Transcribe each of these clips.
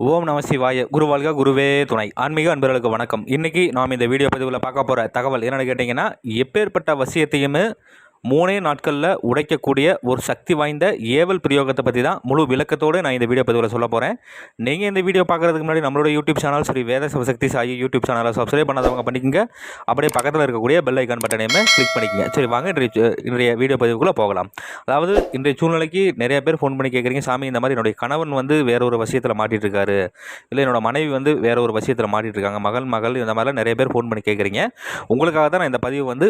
ஓம் நம சிவாய குருவாழ்க குருவே துணை. ஆன்மீக அன்பர்களுக்கு வணக்கம். இன்றைக்கி நாம் இந்த வீடியோ பதிவில் பார்க்க போகிற தகவல் என்னென்னு கேட்டிங்கன்னா எப்பேற்பட்ட வசியத்தையுமே மூணே நாட்களில் உடைக்கக்கூடிய ஒரு சக்தி வாய்ந்த ஏவல் பிரயோகத்தை பற்றி தான் முழு விளக்கத்தோடு நான் இந்த வீடியோ பதிவில் சொல்ல போகிறேன் நீங்கள் இந்த வீடியோ பார்க்குறதுக்கு முன்னாடி நம்மளோட YouTube channel Shri Veda Sivasakthi Sai YouTube சேனலை சப்ஸ்கிரைப் பண்ணாதவங்க பண்ணிக்கோங்க. அப்படியே பக்கத்தில் இருக்கக்கூடிய பெல் ஐக்கான் பட்டனையுமே கிளிக் பண்ணிக்கங்க. சரி வாங்க இன்றைய இன்றைய வீடியோ பதிவுக்குள்ளே போகலாம். அதாவது இன்றைய சூழ்நிலைக்கு நிறைய பேர் ஃபோன் பண்ணி கேட்குறீங்க சாமி இந்த மாதிரி என்னுடைய கணவன் வந்து வேற ஒரு விஷயத்தில் மாட்டிட்டு இருக்காரு இல்லை என்னோட மனைவி வந்து வேற ஒரு விஷயத்தில் மாட்டிட்டு இருக்காங்க மகள் மகள் இந்த மாதிரிலாம் நிறைய பேர் ஃபோன் பண்ணி கேட்குறீங்க உங்களுக்காக தான் நான் இந்த பதிவு வந்து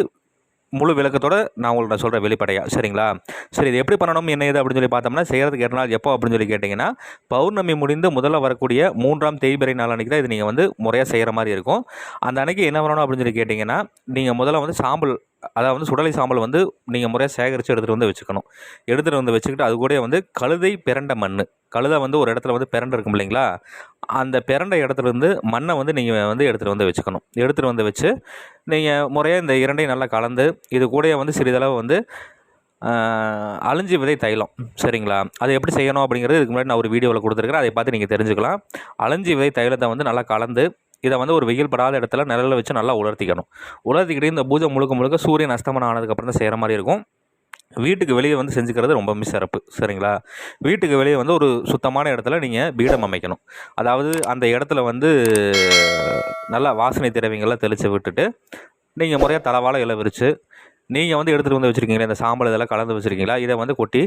முழு விளக்கத்தோடு நான் உங்கள்ட்ட சொல்கிறேன் வெளிப்படையாக சரிங்களா? சரி இது எப்படி பண்ணணும் என்ன ஏது அப்படின்னு சொல்லி பார்த்தோம்னா செய்கிறதுக்கு எட்டு நாள் எப்போ அப்படின்னு சொல்லி கேட்டிங்கன்னா பௌர்ணமி முடிந்து முதல்ல வரக்கூடிய மூன்றாம் தேய்பிறை நாள் அன்றைக்கி தான் இது நீங்கள் வந்து முறையாக செய்கிற மாதிரி இருக்கும். அந்த அன்றைக்கி என்ன பண்ணணும் அப்படின்னு சொல்லி கேட்டிங்கன்னா நீங்கள் முதல்ல வந்து சாம்பல் அதாவது வந்து சுடலை சாம்பல் வந்து நீங்கள் முறையாக சேகரித்து எடுத்துகிட்டு வந்து வச்சுக்கணும். எடுத்துகிட்டு வந்து வச்சுக்கிட்டு அது கூட வந்து கழுதை பிறண்ட மண் கழுதை வந்து ஒரு இடத்துல வந்து பிறண்டு இருக்கும் இல்லைங்களா? அந்த பிறண்ட இடத்துல இருந்து மண்ணை வந்து நீங்கள் வந்து எடுத்துகிட்டு வந்து வச்சுக்கணும். எடுத்துகிட்டு வந்து வச்சு நீங்கள் முறையாக இந்த இரண்டையும் நல்லா கலந்து இது கூடயே வந்து சிறிதளவு வந்து அழிஞ்சி விதை தைலம். சரிங்களா? அதை எப்படி செய்யணும் அப்படிங்கிறது இதுக்கு முன்னாடி நான் ஒரு வீடியோவில் கொடுத்துருக்குறேன். அதை பார்த்து நீங்கள் தெரிஞ்சுக்கலாம். அழிஞ்சி விதை தைலத்தை வந்து நல்லா கலந்து இதை வந்து ஒரு வெயில் படாத இடத்துல நிழலில் வச்சு நல்லா உலர்த்திக்கணும். உலர்த்திக்கிட்டு இந்த பூஜை முழுக்க முழுக்க சூரியன் அஸ்தமனம் ஆனதுக்கப்புறம் தான் செய்கிற மாதிரி இருக்கும். வீட்டுக்கு வெளியே வந்து செஞ்சுக்கிறது ரொம்பவுமே சிறப்பு. சரிங்களா? வீட்டுக்கு வெளியே வந்து ஒரு சுத்தமான இடத்துல நீங்கள் பீடம் அமைக்கணும். அதாவது அந்த இடத்துல வந்து நல்லா வாசனை திரவியங்கள்லாம் தெளித்து விட்டுட்டு நீங்கள் முறையாக தலவாழ இலை விரித்து நீங்கள் வந்து எடுத்துகிட்டு வந்து வச்சுருக்கீங்களா இந்த சாம்பல் இதெல்லாம் கலந்து வச்சுருக்கீங்களா? இதை வந்து கொட்டி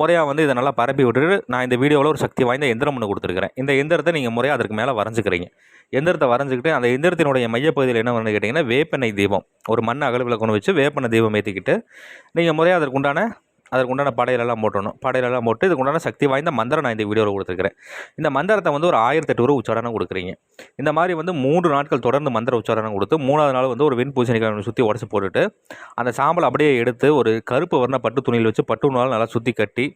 முறையாக வந்து இதை நல்லா பரப்பி விட்டுட்டு நான் இந்த வீடியோவில் ஒரு சக்தி வாய்ந்த எந்திரம் ஒன்று கொடுத்துருக்குறேன். இந்த எந்திரத்தை நீங்கள் முறையாக அதற்கு மேலே வரைஞ்சிக்கிறீங்க. எந்திரத்தை வரைஞ்சிக்கிட்டு அந்த எந்திரத்தினுடைய மையப்பகுதியில் என்ன பண்ணு கேட்டிங்கன்னா வேப்பெண்ணெய் தீபம். ஒரு மண் அகல் கொண்டு வச்சு வேப்பெண்ணெய் தீபம் ஏற்றிக்கிட்டு நீங்கள் முறையாக அதற்குண்டான அதற்கு உண்டான படையிலெல்லாம் போட்டணும். படையிலெல்லாம் போட்டு இதுக்கு உண்டான சக்தி வாய்ந்த மந்திரம் நான் இந்த வீடியோவில் கொடுத்துருக்கிறேன். இந்த மந்திரத்தை வந்து ஒரு ஆயிரத்தெட்டு ரூபா உச்சாரணம் கொடுக்குறீங்க. இந்த மாதிரி வந்து மூன்று நாட்கள் தொடர்ந்து மந்திர உச்சாரணம் கொடுத்து மூணாவது நாள் வந்து ஒரு விண் பூசணிக்காய் சுற்றி உடச்சி போட்டுட்டு அந்த சாம்பல் அப்படியே எடுத்து ஒரு கருப்பு வர்ண பட்டு துணியில் வச்சு பட்டு நாள் நல்லா சுற்றி கட்டி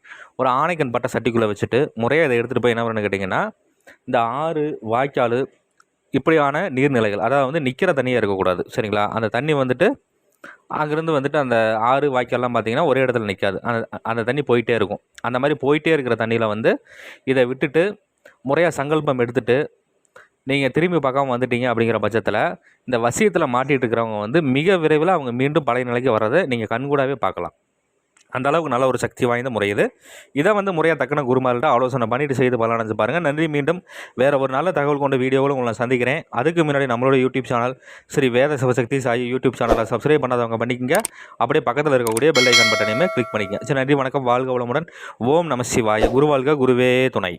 ஒரு ஆணைக்கன் பட்ட சட்டிக்குள்ளே வச்சுட்டு முறையாக அதை எடுத்துகிட்டு போய் என்ன பண்ணு கேட்டிங்கன்னா இந்த ஆறு வாய்க்கால் இப்படியான நீர்நிலைகள் அதாவது வந்து நிற்கிற தண்ணியாக இருக்கக்கூடாது. சரிங்களா? அந்த தண்ணி வந்துட்டு அங்கேருந்து வந்துட்டு அந்த ஆறு வாய்க்கால்லாம் பார்த்தீங்கன்னா ஒரே இடத்துல நிற்காது அந்த அந்த தண்ணி போயிட்டே இருக்கும். அந்த மாதிரி போயிட்டே இருக்கிற தண்ணியில் வந்து இதை விட்டுட்டு முறையாக சங்கல்பம் எடுத்துகிட்டு நீங்கள் திரும்பி பார்க்காம வந்துட்டீங்க அப்படிங்கிற பட்சத்தில் இந்த வசியத்தில் மாட்டிகிட்டு இருக்கிறவங்க வந்து மிக விரைவில் அவங்க மீண்டும் பழைய நிலைக்கு வர்றதை நீங்கள் கண்கூடாவே பார்க்கலாம். அந்த அளவுக்கு நல்ல ஒரு சக்தி வாய்ந்த முறை இது. இதை வந்து முறையாக தக்கன குருமார்கிட்ட ஆலோசனை பண்ணிட்டு செய்து பலனடைஞ்சு பாருங்கள் நன்றி மீண்டும் வேறு ஒரு நல்ல தகவல் கொண்ட வீடியோவில் உங்களை சந்திக்கிறேன். அதுக்கு முன்னாடி நம்மளோட YouTube channel Shri Veda Sivasakthi Sai YouTube சேனலை சப்ஸ்கிரைப் பண்ணாதவங்க பண்ணிக்கங்க. அப்படியே பக்கத்தில் இருக்கக்கூடிய பெல் ஐக்கன் பட்டனையுமே கிளிக் பண்ணிக்கங்க. சரி நன்றி வணக்கம். வாழ்க வளமுடன். ஓம் நம சிவாய. குருவாழ்க குருவே துணை.